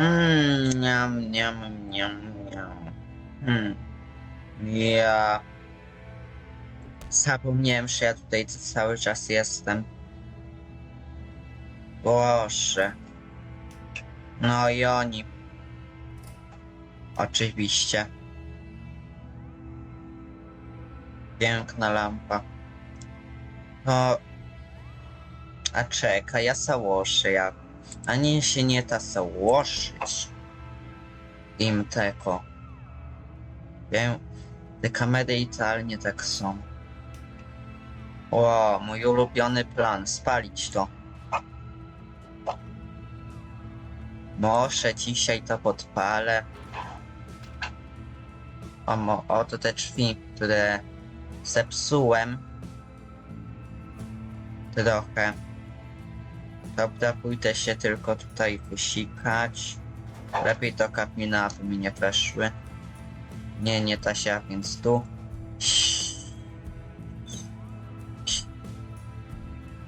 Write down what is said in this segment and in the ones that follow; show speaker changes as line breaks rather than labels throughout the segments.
Mmm, niam, niam, niam, niam. Hmm. Ja... Zapomniałem, że ja tutaj cały czas jestem. Boże. No i oni. Oczywiście. Piękna lampa. No... A czekaj, ja założę jak. A nie się nie ta założyć. Im tego. Wiem, te kamery idealnie tak są. O, mój ulubiony plan, spalić to. Może dzisiaj to podpalę. O, mo, o to te drzwi, które zepsułem. Trochę. Dobra, pójdę się tylko tutaj wysikać. Lepiej to kapina, aby mi nie weszły. Nie, nie ta się, więc tu.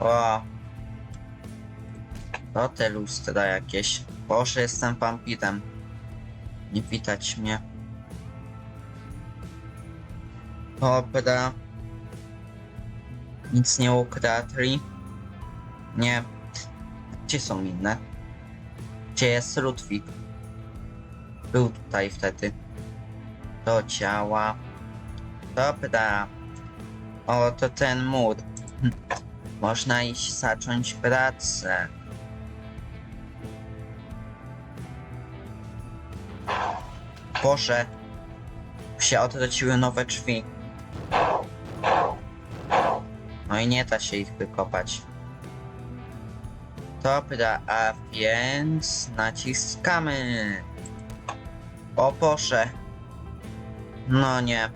O! To te lustra jakieś. Boże, jestem wampirem. Nie widać mnie. Dobra. Nic nie ukradli. Nie. Gdzie są inne? Gdzie jest Ludwik? Był tutaj wtedy. Do ciała. Dobra. O, to ten mur. Hm. Można iść zacząć pracę. Boże. Się odwróciły nowe drzwi. No i nie da się ich wykopać. Dobra, a więc naciskamy. O Boże. No nie.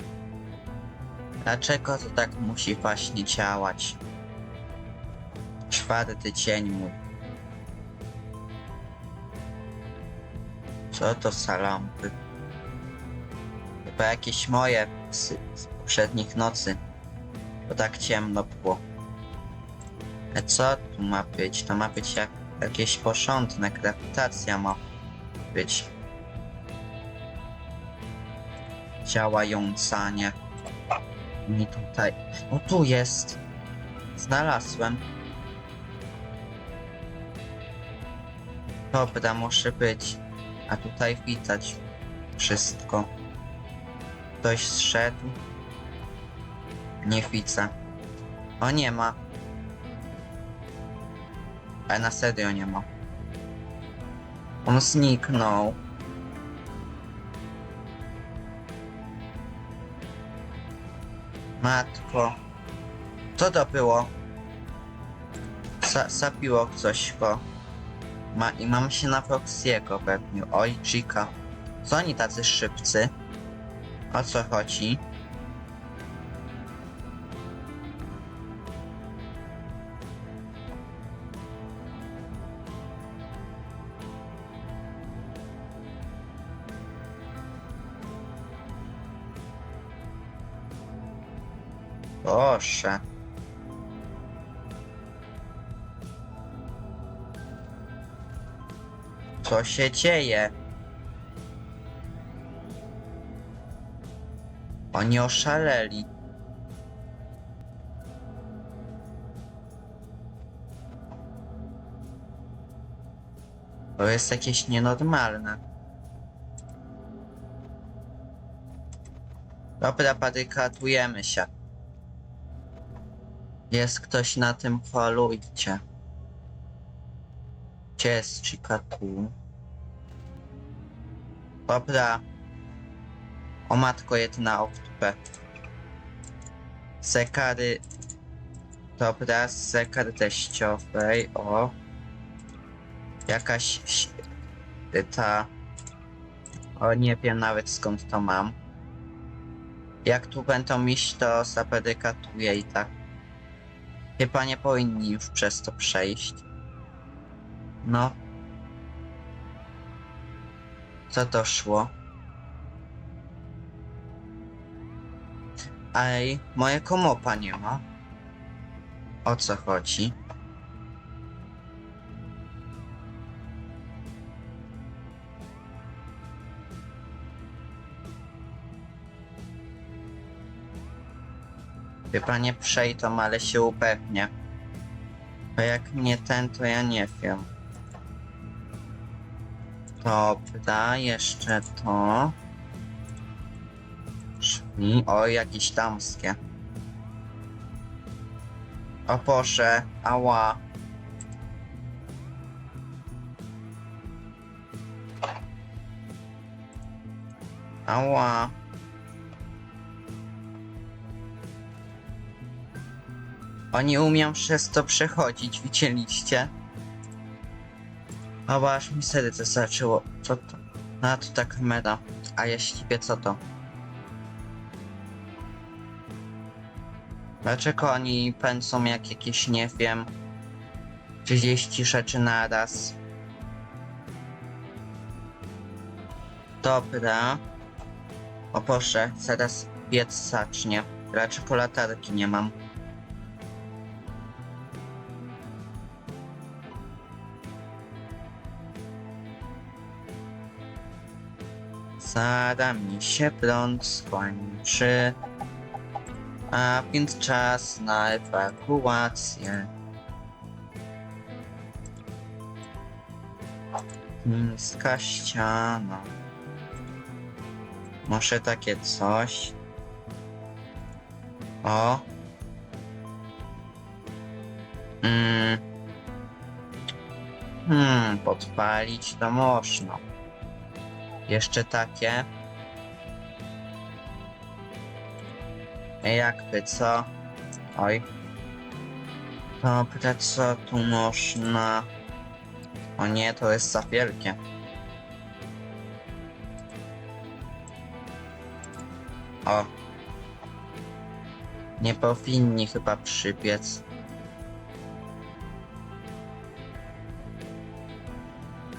Dlaczego to tak musi właśnie działać? Czwarty cień mój. Co to za lampy? Chyba jakieś moje z, z poprzednich nocy. Bo tak ciemno było. A co tu ma być? To ma być jak, jakieś porządne, grawitacja ma być. Działająca, nie? Nie tutaj. O, tu jest! Znalazłem. Dobra, może być. A tutaj widać wszystko. Ktoś zszedł. Nie widzę. O, nie ma. Ale na serio nie ma. On zniknął. Matko. Co to było? Za zabiło coś go. Ma I mam się na Proxiego pewnie. Oj, Chica. Co oni tacy szybcy? O co chodzi? Proszę. Co się dzieje? Oni oszaleli. To jest jakieś nienormalne. Dobra, barykadujemy się. Jest ktoś na tym polu, idźcie. Gdzie jest Chica tu? Dobra. O matko, jedna oktupę. Sekary. Dobra, sekar teściowej, o. Jakaś... Ta... O, nie wiem nawet skąd to mam. Jak tu będą iść, to zabarykatuję i tak. Chyba nie powinni już przez to przejść. No. Co to szło? Ej, mojego mopa nie ma. O co chodzi? Chyba nie przejdą, ale się upewnię. Bo jak nie ten, to ja nie wiem. Dobra, jeszcze to. Drzwi. O, jakieś damskie. O Boże, ała. Ała. Oni umią przez to przechodzić, widzieliście? Ała, aż mi serce zaczęło. Co to? A, to tak meda. A jeśli co to? Dlaczego oni pędzą jak jakieś, nie wiem, 30 rzeczy na raz? Dobra. O proszę, zaraz biec zacznie. Dlaczego latarki nie mam? Zada mi się prąd skończy. A więc czas na ewakuację. Niska ściana. Może takie coś. O. Mm. Hmm, podpalić to można. Jeszcze takie. Jakby co? Oj. Dobra, co tu można? O nie, to jest za wielkie. O. Nie powinni chyba przybiec.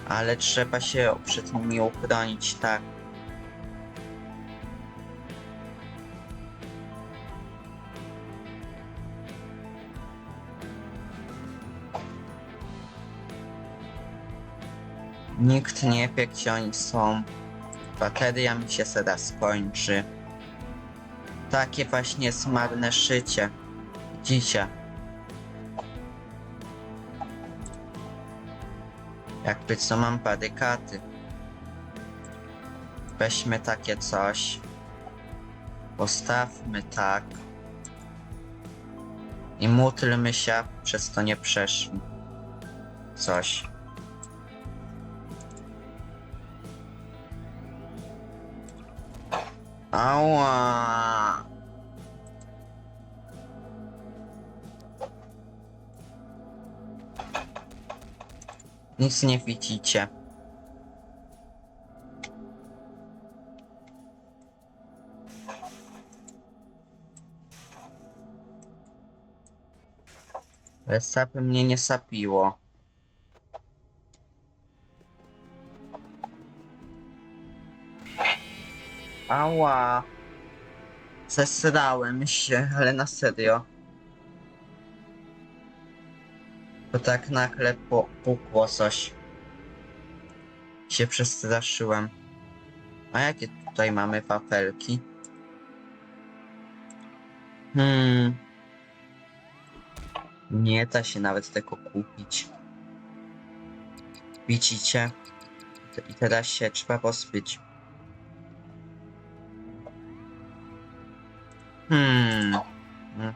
Ale trzeba się przed nimi uchronić, tak. Nikt nie wie, gdzie oni są. Bateria mi się zaraz skończy. Takie właśnie smarne szycie. Widzicie? Jakby co mam barykaty. Weźmy takie coś. Postawmy tak. I módlmy się, przez to nie przeszli. Coś. Ała! Nic nie widzicie. Ale sapy mnie nie sapiło. Ała. Zesrałem się, ale na serio. To tak nagle po, pukło coś. Się przestraszyłem. A jakie tutaj mamy wafelki? Hmm. Nie da się nawet tego kupić. Widzicie? I teraz się trzeba pozbyć. Hmm.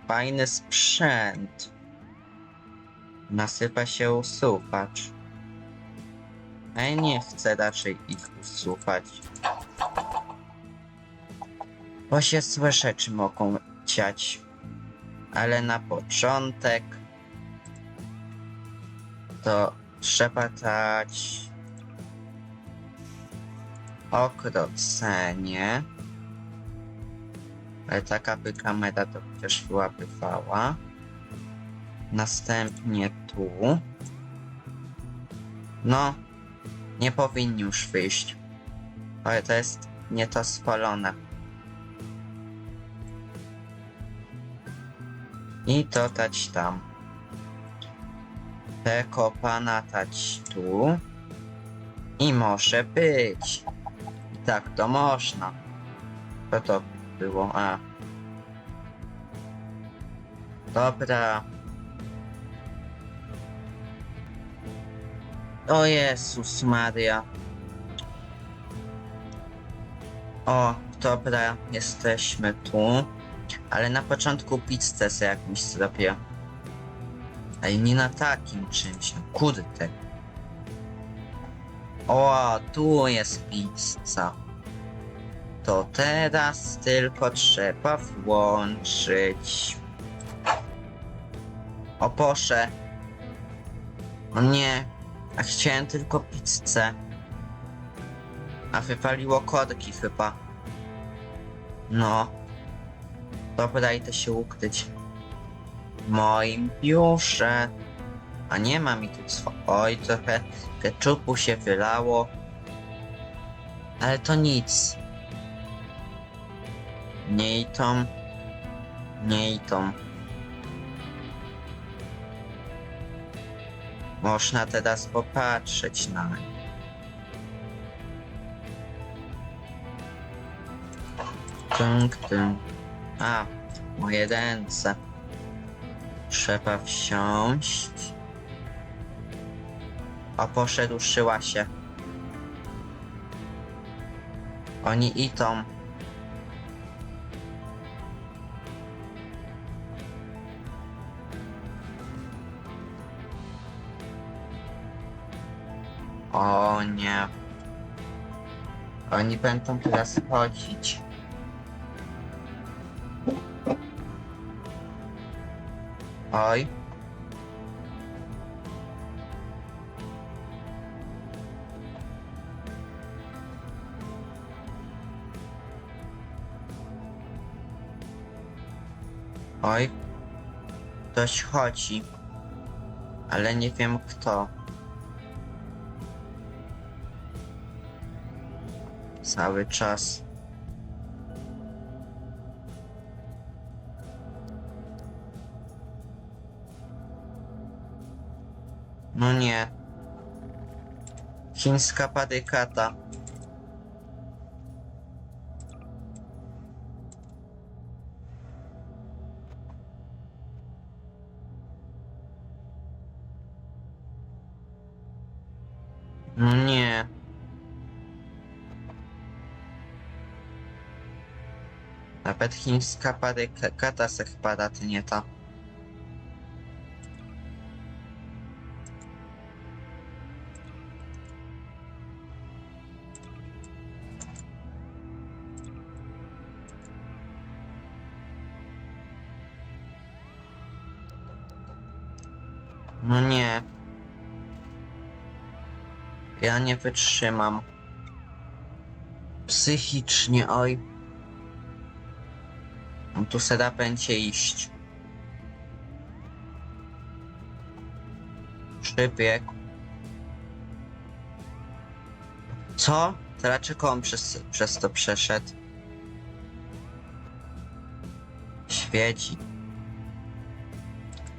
Fajny sprzęt. Nasypa się usuwacz. A ja nie chcę raczej ich usuwać. Bo się złe rzeczy mogą dziać. Ale na początek to trzeba dać okrocenie. Ale taka by kamera to chociaż wyłapywała. Następnie tu. No, nie powinni już wyjść. Ale to jest nie to spalone. I to dać tam. Te kopana dać tu. I może być. Tak to można. To to było, a. Dobra. O Jezus Maria. O, dobra, jesteśmy tu. Ale na początku pizzę sobie jakąś zrobię. Ale nie na takim czymś, no kurde. O, tu jest pizza. To teraz tylko trzeba włączyć. O Boże. O nie. A chciałem tylko pizzę. A wypaliło korki chyba. No. Dobra, idę się ukryć. W moim biurze. A nie ma mi tu swo... Oj, trochę keczupu się wylało. Ale to nic. Nie i tą. Nie i Można teraz popatrzeć na nie. Tung. A, moje ręce. Trzeba wsiąść. O, poszeruszyła się. Oni idą. Oni będą teraz chodzić. Oj. Oj. Ktoś chodzi. Ale nie wiem kto. Cały czas. No nie. Chińska padykata. Nawet chińska padykata se chyba daty nie ta. No nie. Ja nie wytrzymam. Psychicznie, oj. On tu seda będzie iść. Przybieg. Co? Dlaczego on przez, przez to przeszedł? Świeci.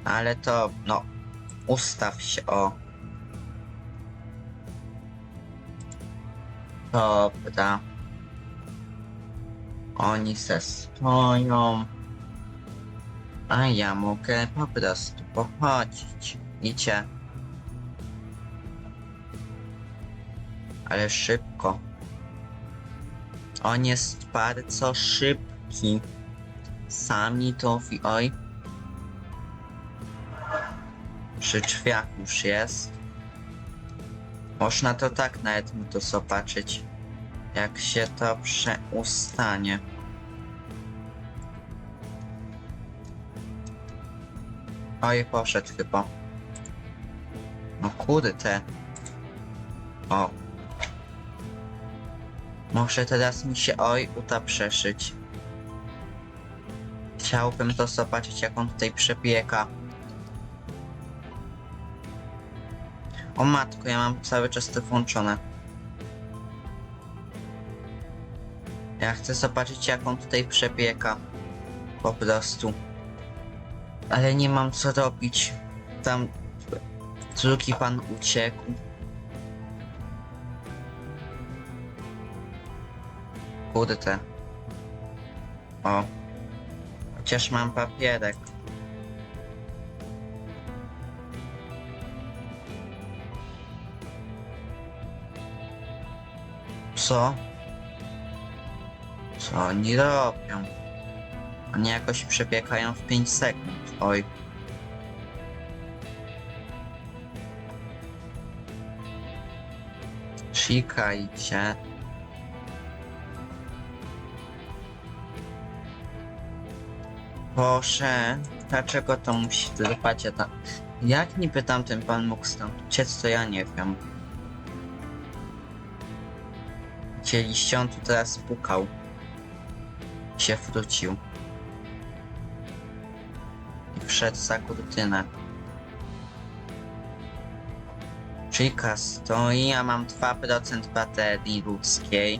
Ale to, no, ustaw się, o. Dobra. Oni se stoją. A ja mogę po prostu pochodzić. Idzie. Ale szybko. On jest bardzo szybki. Sami to wi... Oj. Przy drzwiach już jest. Można to tak nawet mu to zobaczyć. Jak się to przeustanie. Oj, poszedł chyba. No kurde. O. Może teraz mi się oj uda przeszyć. Chciałbym to zobaczyć jak on tutaj przebiega. O matko, ja mam cały czas to włączone. Ja chcę zobaczyć, jak on tutaj przebiega. Po prostu. Ale nie mam co robić. Tam drugi pan uciekł. Kurde. O. Chociaż mam papierek. Co? Oni robią? Oni jakoś przebiegają w 5 sekund. Oj. Czekajcie. Boże, dlaczego to musi trwać tam? Jak niby tamten pan mógł stąd uciec, to ja nie wiem. Widzieliście, on tu teraz pukał. Się wrócił. I wszedł za kurtynę. Chica stoi, ja mam 2% baterii ludzkiej.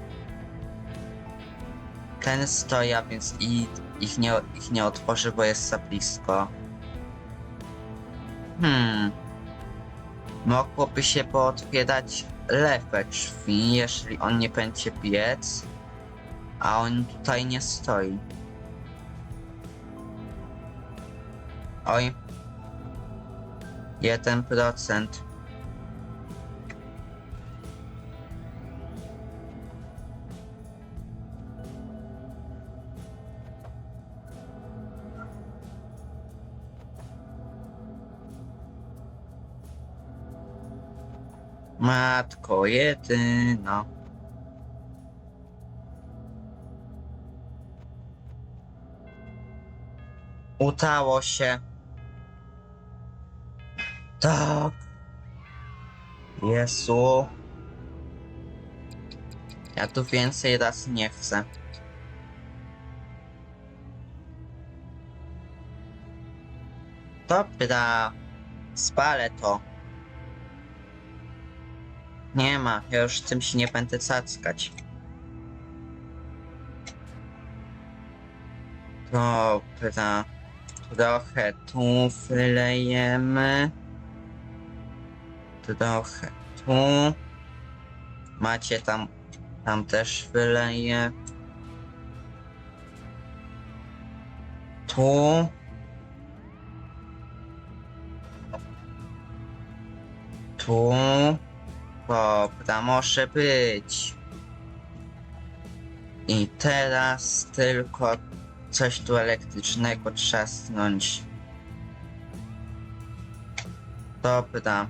Ten stoi, a więc i ich nie, ich nie otworzy, bo jest za blisko. Hmm. Mogłoby się pootwierać lewe drzwi, jeżeli on nie będzie biec. A on tutaj nie stoi. Oj. Jeden procent. Matko jedyna. Udało się. Tak. Jezu. Ja tu więcej raz nie chcę. Dobra. Spalę to. Nie ma, ja już tym się nie będę cackać. Dobra. Trochę tu wylejemy. Trochę tu. Macie tam, tam też wyleję. Tu. Tu. Dobra, może być. I teraz tylko coś tu elektrycznego trzasnąć. Dobra.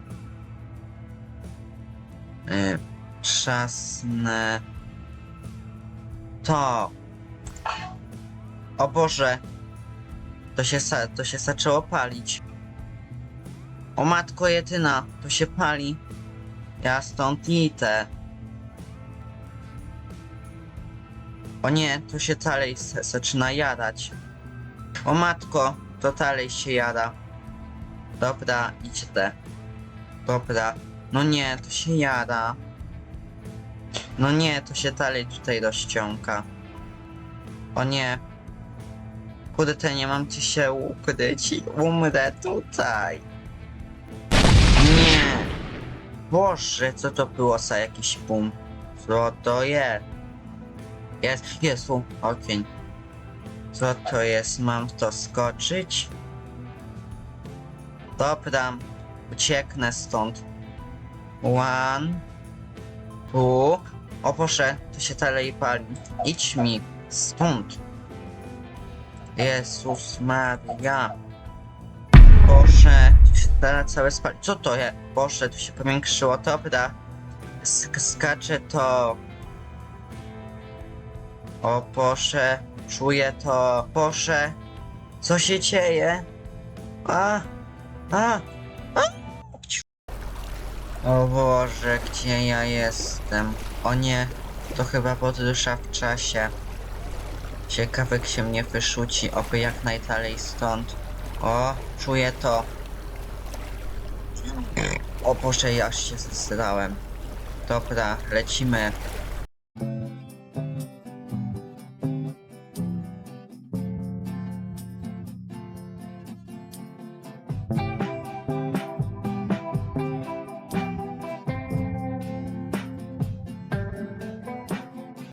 Y, trzasnę. To. O Boże. To się, to się zaczęło palić. O matko jedyna, to się pali. Ja stąd idę. O nie, to się dalej zaczyna jadać. O matko, to dalej się jada. Dobra, idę. Dobra. No nie, to się jada. No nie, to się dalej tutaj rozciąga. O nie. Kurde, nie mam gdzie się ukryć i umrę tutaj. Nie. Boże, co to było za jakiś boom? Co to jest? Jest, jest, u, ogień. Co to jest? Mam to skoczyć? Dobra, ucieknę stąd. One, two. O Boże, to się dalej pali. Idź mi stąd. Jezus Maria. Boże, tu się teraz całe spali. Co to jest? Boże, tu się powiększyło. Dobra. Sk skacze to. O Boże, czuję to. Boże, co się dzieje? A, a, a. O Boże, gdzie ja jestem? O nie, to chyba podróża w czasie. Ciekawe, jak się mnie wyrzuci, oby jak najdalej stąd. O, czuję to. O Boże, ja się zesrałem. Dobra, lecimy.